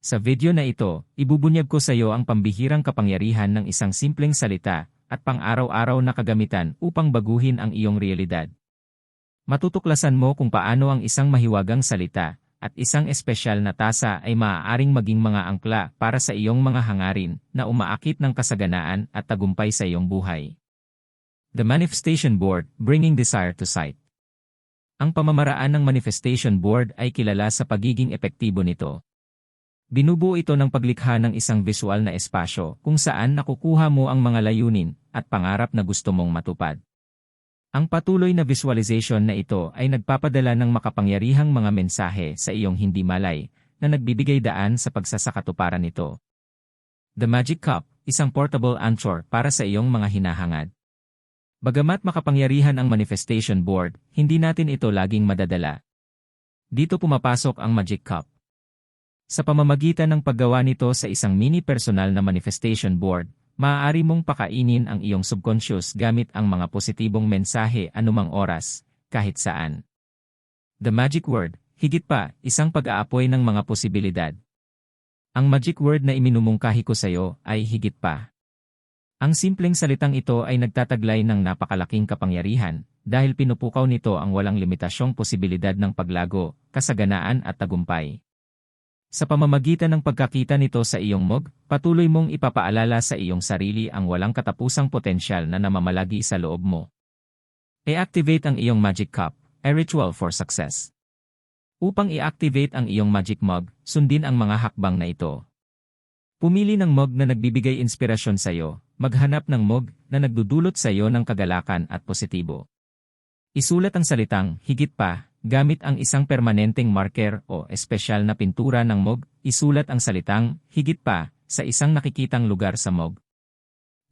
Sa video na ito, ibubunyag ko sa iyo ang pambihirang kapangyarihan ng isang simpleng salita at pang-araw-araw na kagamitan upang baguhin ang iyong realidad. Matutuklasan mo kung paano ang isang mahiwagang salita at isang espesyal na tasa ay maaaring maging mga angkla para sa iyong mga hangarin na umaakit ng kasaganaan at tagumpay sa iyong buhay. The Manifestation Board, Bringing Desire to Sight Ang pamamaraan ng Manifestation Board ay kilala sa pagiging epektibo nito. Binubuo ito ng paglikha ng isang visual na espasyo kung saan nakukuha mo ang mga layunin at pangarap na gusto mong matupad. Ang patuloy na visualization na ito ay nagpapadala ng makapangyarihang mga mensahe sa iyong hindi malay na nagbibigay daan sa pagsasakatuparan nito. The Magic Cup, isang portable anchor para sa iyong mga hinahangad. Bagamat makapangyarihan ang manifestation board, hindi natin ito laging madadala. Dito pumapasok ang Magic Cup. Sa pamamagitan ng paggawa nito sa isang mini-personal na manifestation board, maaari mong pakainin ang iyong subconscious gamit ang mga positibong mensahe anumang oras, kahit saan. The Magic Word, higit pa, isang pag-aapoy ng mga posibilidad. Ang magic word na iminumungkahi ko sa iyo ay higit pa. Ang simpleng salitang ito ay nagtataglay ng napakalaking kapangyarihan dahil pinupukaw nito ang walang limitasyong posibilidad ng paglago, kasaganaan at tagumpay. Sa pamamagitan ng pagkakita nito sa iyong mog, patuloy mong ipapaalala sa iyong sarili ang walang katapusang potensyal na namamalagi sa loob mo. I-activate ang iyong Magic Cup, a ritual for success. Upang i-activate ang iyong Magic Mug, sundin ang mga hakbang na ito. Pumili ng mug na nagbibigay inspirasyon sa iyo, maghanap ng mug na nagdudulot sa iyo ng kagalakan at positibo. Isulat ang salitang, higit pa, Gamit ang isang permanenteng marker o espesyal na pintura ng mog, isulat ang salitang, higit pa, sa isang nakikitang lugar sa mog.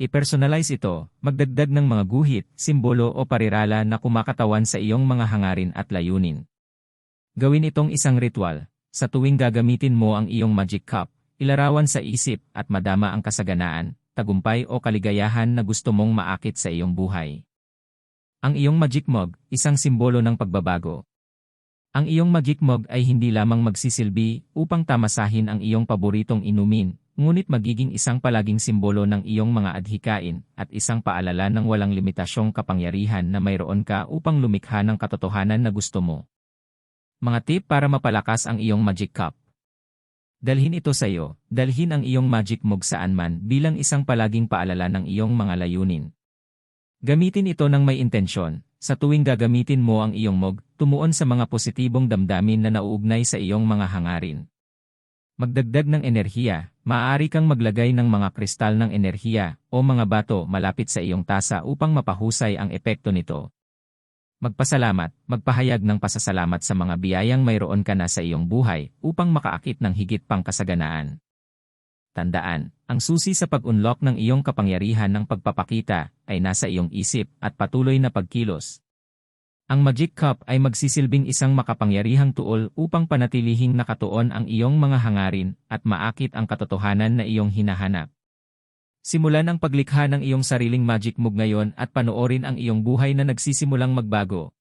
I-personalize ito, magdagdag ng mga guhit, simbolo o parirala na kumakatawan sa iyong mga hangarin at layunin. Gawin itong isang ritual. Sa tuwing gagamitin mo ang iyong magic cup, ilarawan sa isip at madama ang kasaganaan, tagumpay o kaligayahan na gusto mong maakit sa iyong buhay. Ang iyong magic mug, isang simbolo ng pagbabago, ang iyong magic mug ay hindi lamang magsisilbi upang tamasahin ang iyong paboritong inumin, ngunit magiging isang palaging simbolo ng iyong mga adhikain at isang paalala ng walang limitasyong kapangyarihan na mayroon ka upang lumikha ng katotohanan na gusto mo. Mga tip para mapalakas ang iyong magic cup. Dalhin ito sa iyo, dalhin ang iyong magic mug saan man bilang isang palaging paalala ng iyong mga layunin. Gamitin ito ng may intensyon, sa tuwing gagamitin mo ang iyong mog, tumuon sa mga positibong damdamin na nauugnay sa iyong mga hangarin. Magdagdag ng enerhiya, maaari kang maglagay ng mga kristal ng enerhiya o mga bato malapit sa iyong tasa upang mapahusay ang epekto nito. Magpasalamat, magpahayag ng pasasalamat sa mga biyayang mayroon ka na sa iyong buhay upang makaakit ng higit pang kasaganaan. Tandaan, ang susi sa pag-unlock ng iyong kapangyarihan ng pagpapakita ay nasa iyong isip at patuloy na pagkilos. Ang Magic Cup ay magsisilbing isang makapangyarihang tuol upang panatilihing nakatuon ang iyong mga hangarin at maakit ang katotohanan na iyong hinahanap. Simulan ang paglikha ng iyong sariling magic move ngayon at panoorin ang iyong buhay na nagsisimulang magbago.